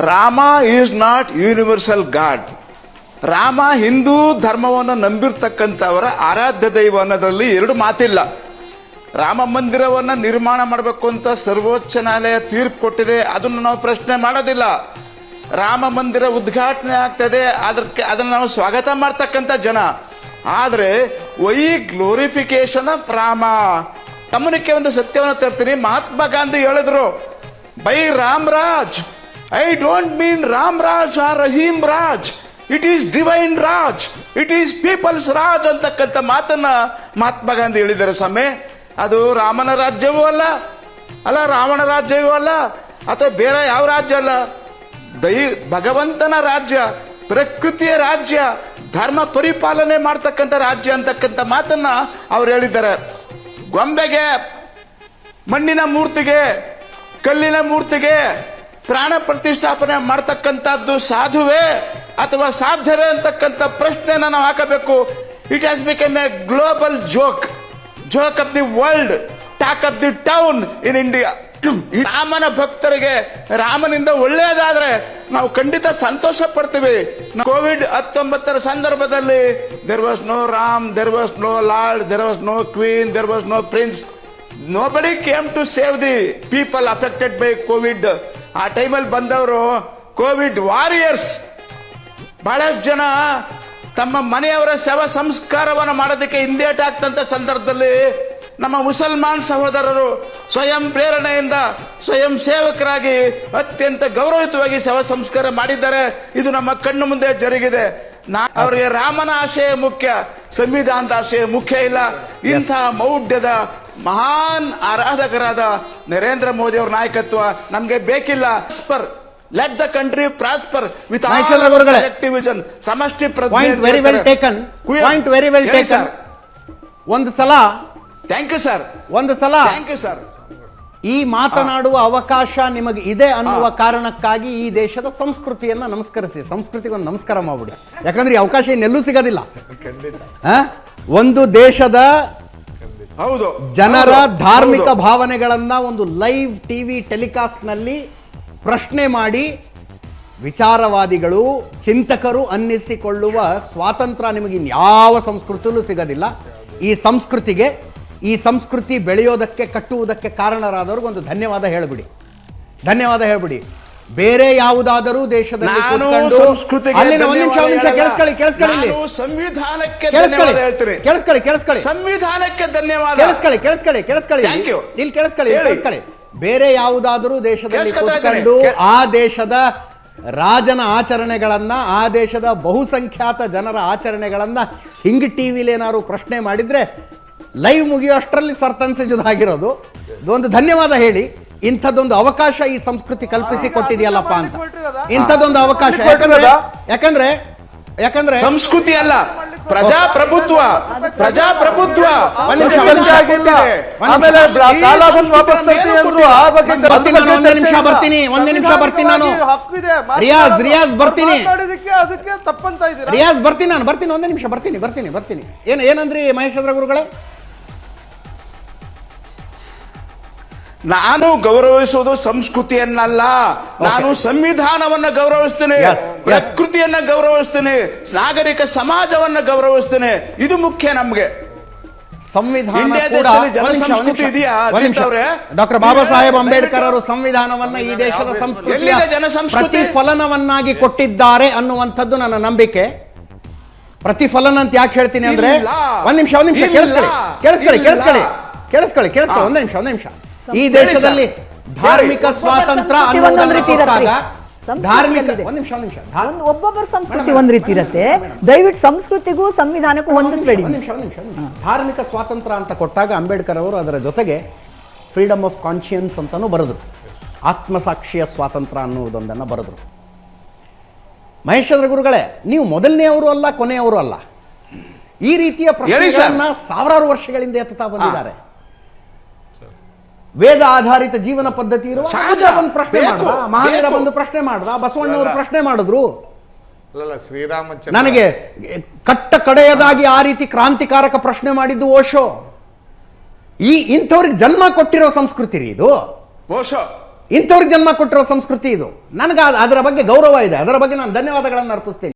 Rama is not universal god Rama Hindu ಧರ್ಮವನ್ನು ನಂಬಿರ್ತಕ್ಕಂಥವರ ಆರಾಧ್ಯ ದೈವ ಅನ್ನೋದರಲ್ಲಿ ಎರಡು ಮಾತಿಲ್ಲ. ರಾಮ ಮಂದಿರವನ್ನು ನಿರ್ಮಾಣ ಮಾಡಬೇಕು ಅಂತ ಸರ್ವೋಚ್ಚ ನ್ಯಾಯಾಲಯ ತೀರ್ಪು ಕೊಟ್ಟಿದೆ, ಅದನ್ನು ನಾವು ಪ್ರಶ್ನೆ ಮಾಡೋದಿಲ್ಲ. ರಾಮ ಮಂದಿರ ಉದ್ಘಾಟನೆ ಆಗ್ತದೆ, ಅದಕ್ಕೆ ಅದನ್ನು ನಾವು ಸ್ವಾಗತ ಮಾಡ್ತಕ್ಕಂಥ ಜನ. ಆದರೆ, ವೈ ಗ್ಲೋರಿಫಿಕೇಶನ್ ಆಫ್ ರಾಮ. ತಮ್ಮನಕ್ಕೆ ಒಂದು ಸತ್ಯವನ್ನು ತರ್ತೀನಿ. ಮಹಾತ್ಮ ಗಾಂಧಿ ಹೇಳಿದ್ರು, by Ram I don't mean Ram Raj or Rahim Raj it is divine Raj it is people's Raj ಅಂತಕ್ಕಂಥ ಮಾತನ್ನ ಮಹಾತ್ಮ ಗಾಂಧಿ ಹೇಳಿದ್ದಾರೆ ಸ್ವಾಮಿ. ಅದು ರಾಮನ ರಾಜ್ಯವೂ ಅಲ್ಲ ಅಲ್ಲ ರಾವಣ ರಾಜ್ಯವೂ ಅಲ್ಲ, ಅಥವಾ ಬೇರೆ ಯಾವ ರಾಜ್ಯ ಅಲ್ಲ. ದೈ, ಭಗವಂತನ ರಾಜ್ಯ, ಪ್ರಕೃತಿಯ ರಾಜ್ಯ, ಧರ್ಮ ಪರಿಪಾಲನೆ ಮಾಡ್ತಕ್ಕಂಥ ರಾಜ್ಯ ಅಂತಕ್ಕಂಥ ಮಾತನ್ನ ಅವ್ರು ಹೇಳಿದ್ದಾರೆ. ಗೊಂಬೆಗೆ, ಮಣ್ಣಿನ ಮೂರ್ತಿಗೆ, ಕಲ್ಲಿನ ಮೂರ್ತಿಗೆ ಪ್ರಾಣ ಪ್ರತಿಷ್ಠಾಪನೆ ಮಾಡ್ತಕ್ಕಂಥದ್ದು ಸಾಧುವೇ ಅಥವಾ ಸಾಧ್ಯವೇ ಅಂತಕ್ಕಂಥ ಪ್ರಶ್ನೆನ ನಾವು ಹಾಕಬೇಕು. It has become a global joke joke of the world talk of the town in India ರಾಮನ ಭಕ್ತರಿಗೆ ರಾಮನಿಂದ ಒಳ್ಳೆಯದಾದ್ರೆ ನಾವು ಖಂಡಿತ ಸಂತೋಷ ಪಡ್ತೀವಿ. ಕೋವಿಡ್ ಹತ್ತೊಂಬತ್ತರ ಸಂದರ್ಭದಲ್ಲಿ there was no Ram there was no lord there was no queen there was no prince nobody came to save the people affected by Covid ಆ ಟೈಮಲ್ಲಿ ಬಂದವರು ಕೋವಿಡ್ ವಾರಿಯರ್ಸ್ ಬಹಳಷ್ಟು ಜನ ತಮ್ಮ ಮನೆಯವರ ಶವ ಸಂಸ್ಕಾರವನ್ನು ಮಾಡೋದಕ್ಕೆ ಹಿಂದೇಟ ಆಗ್ತಂತ ಸಂದರ್ಭದಲ್ಲಿ ನಮ್ಮ ಮುಸಲ್ಮಾನ್ ಸಹೋದರರು ಸ್ವಯಂ ಪ್ರೇರಣೆಯಿಂದ ಸ್ವಯಂ ಸೇವಕರಾಗಿ ಅತ್ಯಂತ ಗೌರವಯುತವಾಗಿ ಶವ ಸಂಸ್ಕಾರ ಮಾಡಿದ್ದಾರೆ. ಇದು ನಮ್ಮ ಕಣ್ಣು ಮುಂದೆ ಜರುಗಿದೆ. ನಾ ಅವರಿಗೆ ರಾಮನ ಆಶಯ ಮುಖ್ಯ ಸಂವಿಧಾನದ ಆಶಯ ಮುಖ್ಯ ಇಲ್ಲ. ಇಂತಹ ಮೌಢ್ಯದ ಮಹಾನ್ ಆರಾಧಕರಾದ ನರೇಂದ್ರ ಮೋದಿ ಅವರ ನಾಯಕತ್ವ ನಮಗೆ ಬೇಕಿಲ್ಲ. Let the country prosper with. Vision Samashti point very well taken point very well taken ಒಂದು ಸಲ ಥ್ಯಾಂಕ್ ಯು ಸರ್ ಒಂದು ಸಲ ಥ್ಯಾಂಕ್ ಯು ಸರ್ ಈ ಮಾತನಾಡುವ ಅವಕಾಶ ನಿಮಗೆ ಇದೆ ಅನ್ನುವ ಕಾರಣಕ್ಕಾಗಿ ಈ ದೇಶದ ಸಂಸ್ಕೃತಿಯನ್ನ ನಮಸ್ಕರಿಸಿ. ಸಂಸ್ಕೃತಿಗೆ ಒಂದು ನಮಸ್ಕಾರ ಮಾಡ್ಬಿಡಿ. ಯಾಕಂದ್ರೆ ಈ ಅವಕಾಶ ಇನ್ನೆಲ್ಲೂ ಸಿಗೋದಿಲ್ಲ? ಒಂದು ದೇಶದ ಹೌದು. ಜನರ ಧಾರ್ಮಿಕ. ಭಾವನೆಗಳನ್ನ ಒಂದು ಲೈವ್ ಟಿವಿ ಟೆಲಿಕಾಸ್ಟ್ನಲ್ಲಿ ಪ್ರಶ್ನೆ ಮಾಡಿ ವಿಚಾರವಾದಿಗಳು ಚಿಂತಕರು ಅನ್ನಿಸಿಕೊಳ್ಳುವ ಸ್ವಾತಂತ್ರ್ಯ ನಿಮಗೆ ಇನ್ಯಾವ ಸಂಸ್ಕೃತಿಯಲ್ಲೂ ಸಿಗೋದಿಲ್ಲ. ಈ ಸಂಸ್ಕೃತಿಗೆ ಈ ಸಂಸ್ಕೃತಿ ಬೆಳೆಯೋದಕ್ಕೆ ಕಟ್ಟುವುದಕ್ಕೆ ಕಾರಣರಾದವ್ರಿಗೆ ಒಂದು ಧನ್ಯವಾದ ಹೇಳಿಬಿಡಿ. ಧನ್ಯವಾದ ಹೇಳ್ಬಿಡಿ. ಬೇರೆ ಯಾವುದಾದರೂ ದೇಶದಲ್ಲಿ ನಾನು ಕೂತ್ಕೊಂಡು- ಸಂಸ್ಕೃತಿಗೆ ಅಲ್ಲಿನ ಒಂದ್ ನಿಮಿಷ ಒಂದ್ ನಿಮಿಷ ಕೇಳಿಸ್ಕೊಳ್ಳಿ ಕೇಳಿಸ್ಕೊಳ್ಳಿ ಇಲ್ಲಿ. ಸಂವಿಧಾನಕ್ಕೆ ಕೇಳಿಸ್ಕೊಳ್ಳಿ ಧನ್ಯವಾದ ಹೇಳ್ತೀನಿ. ಕೇಳಿಸ್ಕೊಳ್ಳಿ ಕೇಳಿಸ್ಕೊಳ್ಳಿ. ಸಂವಿಧಾನಕ್ಕೆ ಧನ್ಯವಾದ. ಕೇಳಿಸ್ಕೊಳ್ಳಿ ಕೇಳಿಸ್ಕೊಳ್ಳಿ ಕೇಳಿಸ್ಕೊಳ್ಳಿ ಇಲ್ಲಿ. ಕೇಳಿಸ್ಕೊಳ್ಳಿ ಕೇಳಿಸ್ಕೊಳ್ಳಿ. ಬೇರೆ ಯಾವುದಾದರೂ ದೇಶದಲ್ಲಿ. ಕೂತ್ಕೊಂಡು ಆ ದೇಶದ ರಾಜನ ಆಚರಣೆಗಳನ್ನ ಆ ದೇಶದ ಬಹುಸಂಖ್ಯಾತ ಜನರ ಆಚರಣೆಗಳನ್ನ ಹಿಂಗ್ ಟಿವಿಲಿ ಏನಾದ್ರು ಪ್ರಶ್ನೆ ಮಾಡಿದ್ರೆ ಲೈವ್ ಮುಗಿಯೋ ಅಷ್ಟರಲ್ಲಿ ಆಗಿರೋದು ಒಂದು ಧನ್ಯವಾದ ಹೇಳಿ. ಇಂಥದ್ದೊಂದು ಅವಕಾಶ ಈ ಸಂಸ್ಕೃತಿ ಕಲ್ಪಿಸಿ ಕೊಟ್ಟಿದೆಯಲ್ಲಪ್ಪ ಅಂತ. ಇಂಥದ್ದೊಂದು ಅವಕಾಶ. ಯಾಕಂದ್ರೆ ಯಾಕಂದ್ರೆ ಯಾಕಂದ್ರೆ ಸಂಸ್ಕೃತಿ ಅಲ್ಲ. ಪ್ರಜಾಪ್ರಭುತ್ವ. ಪ್ರಜಾಪ್ರಭುತ್ವ. ಒಂದ್ ನಿಮಿಷ, ಬರ್ತೀನಿ ಒಂದೇ ನಿಮಿಷ ಬರ್ತೀನಿ ಒಂದೇ ನಿಮಿಷ ಬರ್ತೀನಿ ನಾನು. ರಿಯಾಜ್, ರಿಯಾಜ್ ಬರ್ತೀನಿ. ರಿಯಾಜ್ ಬರ್ತೀನಿ ನಾನು ಬರ್ತೀನಿ ಒಂದೇ ನಿಮಿಷ ಬರ್ತೀನಿ ಬರ್ತೀನಿ ಬರ್ತೀನಿ. ಏನು ಏನಂದ್ರಿ ಮಹೇಶ್ವರ ಗುರುಗಳೇ? ನಾನು ಗೌರವಿಸುವುದು ಸಂಸ್ಕೃತಿಯನ್ನಲ್ಲ ನಾನು ಸಂವಿಧಾನವನ್ನ ಗೌರವಿಸ್ತೇನೆ. ಪ್ರಕೃತಿಯನ್ನ ಗೌರವಿಸ್ತೇನೆ ನಾಗರಿಕ ಸಮಾಜವನ್ನ ಗೌರವಿಸ್ತೇನೆ ಇದು ಮುಖ್ಯ ನಮ್ಗೆ ಸಂವಿಧಾನ? ಡಾಕ್ಟರ್ ಬಾಬಾ ಸಾಹೇಬ್ ಅಂಬೇಡ್ಕರ್ ಅವರು ಸಂವಿಧಾನವನ್ನ ಈ ದೇಶದ ಸಂಸ್ಕೃತಿಯ? ಪ್ರತಿಫಲನವನ್ನಾಗಿ ಕೊಟ್ಟಿದ್ದಾರೆ ಅನ್ನುವಂಥದ್ದು ನನ್ನ ನಂಬಿಕೆ ಪ್ರತಿಫಲನ ಅಂತ ಯಾಕೆ ಹೇಳ್ತೀನಿ ಅಂದ್ರೆ. ಒಂದ್ ನಿಮಿಷ ಒಂದ್ ನಿಮಿಷ. ಕೇಳಿಸ್ಕೊಳ್ಳಿ ಕೇಳಿಸ್ಕೊಳ್ಳಿ. ಕೇಳಿಸ್ಕೊಳ್ಳಿ ಕೇಳಿಸ್ಕೊಳ್ಳಿ ಕೇಳಿಸ್ಕೊಳ್ಳಿ ಒಂದ್ ನಿಮಿಷ ಒಂದ್ ನಿಮಿಷ ಈ ದೇಶದಲ್ಲಿ ಧಾರ್ಮಿಕ ಸ್ವಾತಂತ್ರ್ಯ ಸಂಸ್ಕೃತಿ ಅನ್ನೋದನ್ನ ರೀತಿ ಕೊಟ್ಟಾಗ ಧಾರ್ಮಿಕ ಅಲ್ಲಿದೆ. ಒಂದ್. ನಿಮಿಷ ನಿಮಿಷ. ಒಂದು ಒಬ್ಬೊಬ್ಬರ ಸಂಸ್ಕೃತಿ ಒಂದ್ ರೀತಿ ಇರುತ್ತೆ. ದಯವಿಟ್ಟು ಸಂಸ್ಕೃತಿಗೂ ಸಂವಿಧಾನಕ್ಕೂ ಹೊಂದಿಸಬೇಡಿ ನಿಮಿಷ ನಿಮಿಷ ಧಾರ್ಮಿಕ ಸ್ವಾತಂತ್ರ್ಯ ಅಂತ ಕೊಟ್ಟಾಗ ಅಂಬೇಡ್ಕರ್ ಅವರು ಅದರ ಜೊತೆಗೆ ಫ್ರೀಡಮ್ ಆಫ್ ಕಾನ್ಶಿಯನ್ಸ್ ಅಂತಾನೂ ಬರೆದ್ರು. ಆತ್ಮಸಾಕ್ಷಿಯ ಸ್ವಾತಂತ್ರ್ಯ ಅನ್ನುವುದೊಂದನ್ನು ಬರೆದ್ರು. ಮಹೇಶ್ವರ ಗುರುಗಳೇ ನೀವು ಮೊದಲನೆಯವರು ಅಲ್ಲ ಕೊನೆಯವರು ಅಲ್ಲ. ಈ ರೀತಿಯ ಪ್ರಶ್ನೆಗಳನ್ನ ಸಾವಿರಾರು ವರ್ಷಗಳಿಂದ ಎತ್ತುತ್ತಾ ಬಂದಿದ್ದಾರೆ. ವೇದ ಆಧಾರಿತ ಜೀವನ ಪದ್ಧತಿ ಇರುವ ಸಹಜ. ಒಂದು ಪ್ರಶ್ನೆ ಮಾಡ್ದ ಮಹಾವೀರ. ಬಂದು ಪ್ರಶ್ನೆ ಮಾಡ್ದ ಬಸವಣ್ಣವರು. ಪ್ರಶ್ನೆ ಮಾಡಿದ್ರು. ಶ್ರೀರಾಮಚಂದ್ರ ನನಗೆ ಕಟ್ಟ ಕಡೆಯದಾಗಿ ಆ ರೀತಿ ಕ್ರಾಂತಿಕಾರಕ ಪ್ರಶ್ನೆ ಮಾಡಿದ್ದು ಓಶೋ. ಈ ಇಂಥವ್ರಿಗೆ ಜನ್ಮ ಕೊಟ್ಟಿರೋ ಸಂಸ್ಕೃತಿ ರೀ ಇದು. ಓಶೋ. ಇಂಥವ್ರಿಗೆ ಜನ್ಮ ಕೊಟ್ಟಿರೋ ಸಂಸ್ಕೃತಿ ಇದು. ನನಗೆ ಅದರ ಬಗ್ಗೆ ಗೌರವ ಇದೆ. ಅದರ ಬಗ್ಗೆ ನಾನು ಧನ್ಯವಾದಗಳನ್ನು ಅರ್ಪಿಸ್ತೀನಿ.